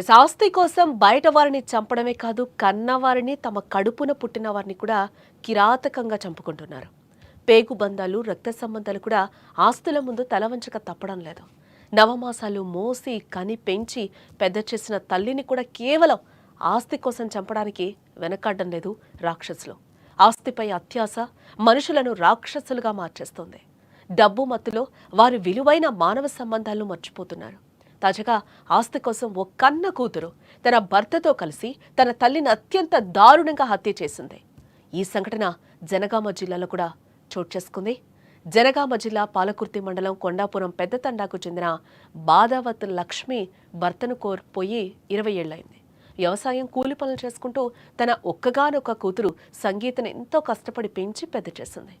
Yes ఆస్తి కోసం బయట వారిని చంపడమే కాదు కన్నవారిని తమ కడుపున పుట్టిన వారిని కూడా కిరాతకంగా చంపుకుంటున్నారు. పేగు బంధాలు రక్త సంబంధాలు కూడా ఆస్తుల ముందు తలవంచక తప్పడం లేదు. నవమాసాలు మోసి కని పెంచి పెద్ద చేసిన తల్లిని కూడా కేవలం ఆస్తి కోసం చంపడానికి వెనకాడడం లేదు రాక్షసులు. ఆస్తిపై అత్యాస మనుషులను రాక్షసులుగా మార్చేస్తుంది. డబ్బు మత్తులో వారి విలువైన మానవ సంబంధాలను మర్చిపోతున్నారు. తాజాగా ఆస్తి కోసం ఓ కన్న కూతురు తన భర్తతో కలిసి తన తల్లిని అత్యంత దారుణంగా హత్య చేసింది. ఈ సంఘటన జనగామ జిల్లాలో కూడా చోటు చేసుకుంది. జనగామ జిల్లా పాలకుర్తి మండలం కొండాపురం పెద్ద తండాకు చెందిన బాధావత్ లక్ష్మి భర్తను కోల్పోయి ఇరవై ఏళ్ళైంది వ్యవసాయం కూలి పనులు చేసుకుంటూ తన ఒక్కగానొక్క కూతురు సంగీతను ఎంతో కష్టపడి పెంచి పెద్ద చేసింది.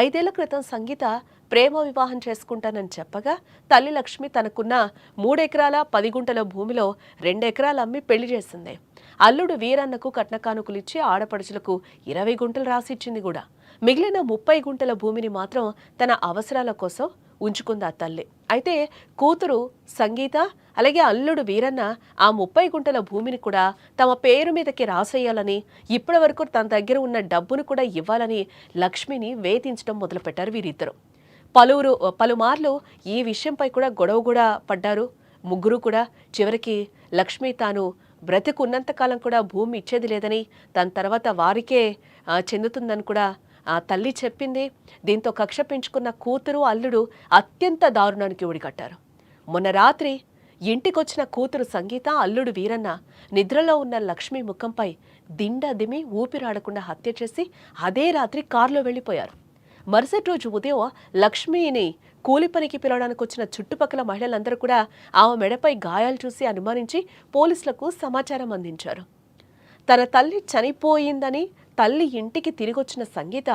ఐదేళ్ళ క్రితం సంగీత ప్రేమ వివాహం చేసుకుంటానని చెప్పగా తల్లి లక్ష్మి తనకున్న మూడెకరాల పది గుంటల భూమిలో రెండెకరాలు అమ్మి పెళ్ళి చేసింది. అల్లుడు వీరన్నకు కట్నకానుకలిచ్చి ఆడపడుచులకు ఇరవై గుంటలు రాసిచ్చింది కూడా. మిగిలిన ముప్పై గుంటల భూమిని మాత్రం తన అవసరాల కోసం ఉంచుకుంది ఆ తల్లి. అయితే కూతురు సంగీత అలాగే అల్లుడు వీరన్న ఆ ముప్పై గుంటల భూమిని కూడా తమ పేరు మీదకి రాసేయాలని ఇప్పటి వరకు తన దగ్గర ఉన్న డబ్బును కూడా ఇవ్వాలని లక్ష్మిని వేధించడం మొదలుపెట్టారు వీరిద్దరు. పలువురు పలుమార్లు ఈ విషయంపై కూడా గొడవ కూడా పడ్డారు. ముగ్గురు కూడా చివరికి లక్ష్మి తాను బ్రతికున్నంతకాలం కూడా భూమి ఇచ్చేది లేదని దాని తర్వాత వారికే చెందుతుందని కూడా ఆ తల్లి చెప్పింది దీంతో కక్ష పెంచుకున్న కూతురు అల్లుడు అత్యంత దారుణానికి ఒడిగట్టారు. మొన్న రాత్రి ఇంటికొచ్చిన కూతురు సంగీత అల్లుడు వీరన్న నిద్రలో ఉన్న లక్ష్మి ముఖంపై దిండా దిమి ఊపిరాడకుండా హత్య చేసి అదే రాత్రి కారులో వెళ్ళిపోయారు. మరుసటి రోజు ఉదయం లక్ష్మిని కూలి పనికి పిలవడానికి వచ్చిన చుట్టుపక్కల మహిళలందరూ కూడా ఆమె మెడపై గాయాలు చూసి అనుమానించి పోలీసులకు సమాచారం అందించారు. తన తల్లి చనిపోయిందని తల్లి ఇంటికి తిరిగొచ్చిన సంగీత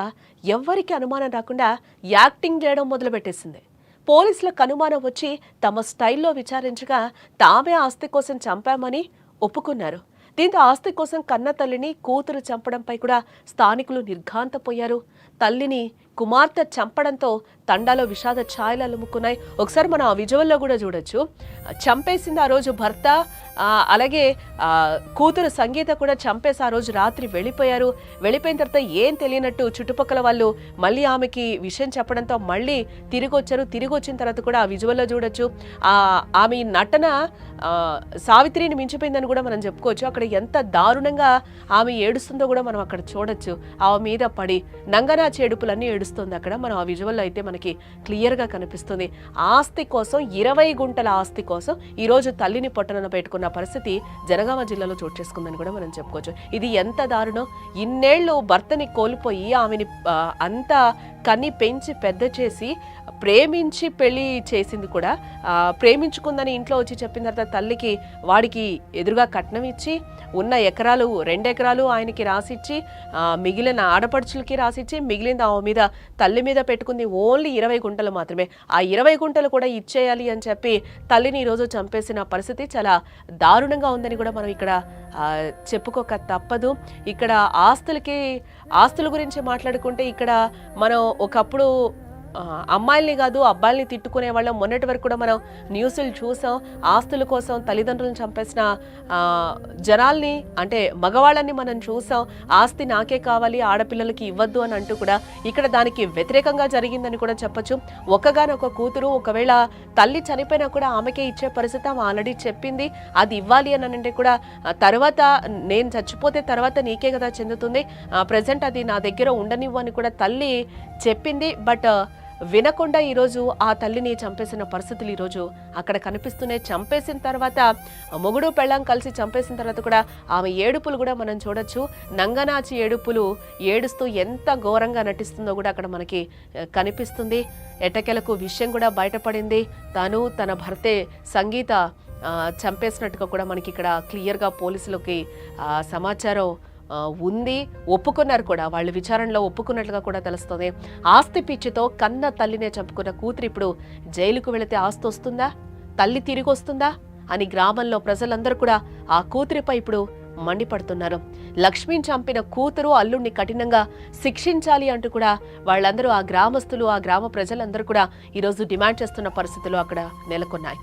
ఎవ్వరికి అనుమానం రాకుండా యాక్టింగ్ చేయడం మొదలుపెట్టేసింది. పోలీసులకు అనుమానం వచ్చి తమ స్టైల్లో విచారించగా తామే ఆస్తి కోసం చంపామని ఒప్పుకున్నారు. దీంతో ఆస్తి కోసం కన్న తల్లిని కూతురు చంపడంపై కూడా స్థానికులు నిర్ఘాంతపోయారు. తల్లిని కుమార్తె చంపడంతో తండాలో విషాద ఛాయలు అలుముకున్నాయి. ఒకసారి మనం ఆ విజువల్లో కూడా చూడొచ్చు. చంపేసింది ఆ రోజు భర్త అలాగే కూతురు సంగీత కూడా చంపేసి ఆ రోజు రాత్రి వెళ్ళిపోయారు. వెళ్ళిపోయిన తర్వాత ఏం తెలియనట్టు చుట్టుపక్కల వాళ్ళు మళ్ళీ ఆమెకి విషయం చెప్పడంతో మళ్ళీ తిరిగి వచ్చారు తిరిగి వచ్చిన తర్వాత కూడా ఆ విజువల్లో చూడొచ్చు. ఆమె నటన సావిత్రిని మించిపోయిందని కూడా మనం చెప్పుకోవచ్చు. అక్కడ ఎంత దారుణంగా ఆమె ఏడుస్తుందో కూడా మనం అక్కడ చూడొచ్చు. ఆమె మీద పడి నంగనా చేడుపులన్నీ ఏడుస్తుంది అక్కడ. మనం ఆ విజువల్ అయితే మనకి క్లియర్గా కనిపిస్తుంది. ఆస్తి కోసం ఇరవై గుంటల ఆస్తి కోసం ఈరోజు తల్లిని పొట్టన పెట్టుకున్న పరిస్థితి జనగామ జిల్లాలో చోటు చేసుకుందని కూడా మనం చెప్పుకోవచ్చు. ఇది ఎంత దారుణం? ఇన్నేళ్ళు భర్తని కోల్పోయి ఆమెని అంత కన్ని పెంచి పెద్ద చేసి ప్రేమించి పెళ్ళి చేసింది కూడా ప్రేమించుకుందని ఇంట్లో వచ్చి చెప్పిన తర్వాత తల్లికి వాడికి ఎదురుగా కట్నం ఇచ్చి ఉన్న ఎకరాలు రెండు ఎకరాలు ఆయనకి రాసిచ్చి మిగిలిన ఆడపడుచులకి రాసిచ్చి మిగిలింది ఆమె మీద తల్లి మీద పెట్టుకుంది ఓన్లీ ఇరవై గుంటలు మాత్రమే. ఆ ఇరవై గుంటలు కూడా ఇచ్చేయాలి అని చెప్పి తల్లిని ఈరోజు చంపేసిన పరిస్థితి చాలా దారుణంగా ఉందని కూడా మనం ఇక్కడ చెప్పుకోక తప్పదు. ఇక్కడ ఆస్తులకి ఆస్తుల గురించి మాట్లాడుకుంటే ఇక్కడ మనం ఒకప్పుడు అమ్మాయిల్ని కాదు అబ్బాయిల్ని తిట్టుకునే వాళ్ళం. మొన్నటి వరకు కూడా మనం న్యూస్లు చూసాం. ఆస్తుల కోసం తల్లిదండ్రులను చంపేసిన జనాల్ని అంటే మగవాళ్ళని మనం చూసాం. ఆస్తి నాకే కావాలి ఆడపిల్లలకి ఇవ్వద్దు అని అంటూ కూడా ఇక్కడ దానికి వ్యతిరేకంగా జరిగిందని కూడా చెప్పొచ్చు. ఒక్కగానొక కూతురు ఒకవేళ తల్లి చనిపోయినా కూడా ఆమెకే ఇచ్చే పరిస్థితి ఆమె ఆల్రెడీ చెప్పింది. అది ఇవ్వాలి అని అంటే కూడా తర్వాత నేను చచ్చిపోతే తర్వాత నీకే కదా చెందుతుంది. ప్రజెంట్ అది నా దగ్గర ఉండనివ్వు అని కూడా తల్లి చెప్పింది. బట్ వినకుండా ఈరోజు ఆ తల్లిని చంపేసిన పరిస్థితులు ఈరోజు అక్కడ కనిపిస్తున్నాయి చంపేసిన తర్వాత మొగుడు పెళ్ళాం కలిసి చంపేసిన తర్వాత కూడా ఆమె ఏడుపులు కూడా మనం చూడొచ్చు. నంగనాచి ఏడుపులు ఏడుస్తూ ఎంత ఘోరంగా నటిస్తుందో కూడా అక్కడ మనకి కనిపిస్తుంది. ఎటకెలకు విషయం కూడా బయటపడింది. తను తన భర్తే సంగీత చంపేసినట్టుగా కూడా మనకి ఇక్కడ క్లియర్గా పోలీసులకి సమాచారం ఉంది ఒప్పుకున్నారు కూడా. వాళ్ళు విచారణలో ఒప్పుకున్నట్లుగా కూడా తెలుస్తుంది. ఆస్తి పిచ్చితో కన్న తల్లినే చంపుకున్న కూతురు ఇప్పుడు జైలుకు వెళితే ఆస్తి వస్తుందా? తల్లి తిరిగి వస్తుందా? అని గ్రామంలో ప్రజలందరూ కూడా ఆ కూతురిపై ఇప్పుడు మండిపడుతున్నారు. లక్ష్మిని చంపిన కూతురు అల్లుడిని కఠినంగా శిక్షించాలి అంటూ కూడా వాళ్ళందరూ ఆ గ్రామస్తులు ఆ గ్రామ ప్రజలందరూ కూడా ఈరోజు డిమాండ్ చేస్తున్న పరిస్థితులు అక్కడ నెలకొన్నాయి.